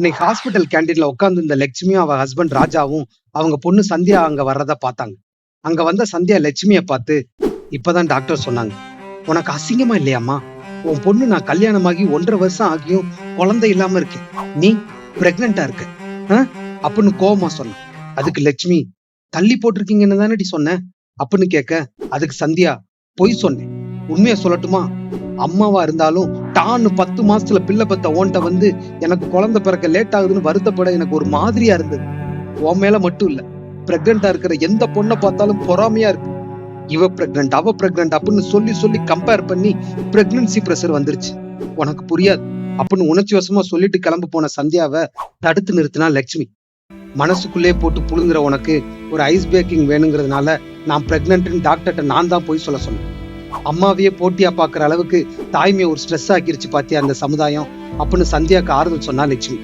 இன்னைக்கு ஹாஸ்பிட்டல் கேண்டீன்ல உட்காந்து இந்த லட்சுமியும் அவ ஹஸ்பண்ட் ராஜாவும் அவங்க பொண்ணு சந்தியா அங்க வர்றத பார்த்தாங்க. அங்க வந்த சந்தியா லட்சுமிய பார்த்து இப்பதான் டாக்டர் சொன்னாங்க. உனக்கு அசிங்கமா இல்லையாம்மா? உன் பொண்ணு நான் கல்யாணமாகி ஒன்றரை வருஷம் ஆகியும் குழந்தை இல்லாம இருக்கேன். நீ பிரெக்னண்டா இருக்க. ஆ? அப்படின்னு கோபமா சொன்ன அதுக்கு லட்சுமி தள்ளி போட்டிருக்கீங்கன்னு தானடி சொன்னேன் அப்படின்னு கேட்க அதுக்கு சந்தியா பொய் சொன்னேன். உண்மையை சொல்லட்டுமா? அம்மாவா இருந்தாலும் நான் பத்து மாசத்துல பிள்ளை பத்த ஓன்ட்ட வந்து எனக்கு குழந்தை பிறக்க லேட் ஆகுதுன்னு வருத்தப்பட எனக்கு ஒரு மாதிரியா இருந்தது. உன் மேல மட்டும் இல்ல. பிரெக்னண்டா இருக்கிற எந்த பொண்ணை பார்த்தாலும் பொறாமையா இருக்கு. இவ பிரெக்னன்ட் அவ பிரெக்னன்ட் அப்படின்னு சொல்லி சொல்லி கம்பேர் பண்ணி பிரெக்னன்சி ப்ரெஷர் வந்துருச்சு. உனக்கு புரியாது. அப்படின்னு உணர்ச்சி வசமா சொல்லிட்டு கிளம்ப போன சந்தியாவை தடுத்து நிறுத்தினா லட்சுமி. மனசுக்குள்ளே போட்டு புழுங்குற உனக்கு ஒரு ஐஸ் பேக்கிங் வேணுங்கிறதுனால நான் பிரெக்னன்ட்னு டாக்டர்கிட்ட நான் தான் போய் சொல்ல சொன்னேன். அம்மாவையே போட்டியா பாக்குற அளவுக்கு தாய்மையை ஒரு ஸ்ட்ரெஸ் ஆக்கிருச்சு பாத்தியா அந்த சமுதாயம்? அப்படின்னு சந்தியாக்கு ஆறுதல் சொன்னா லட்சுமி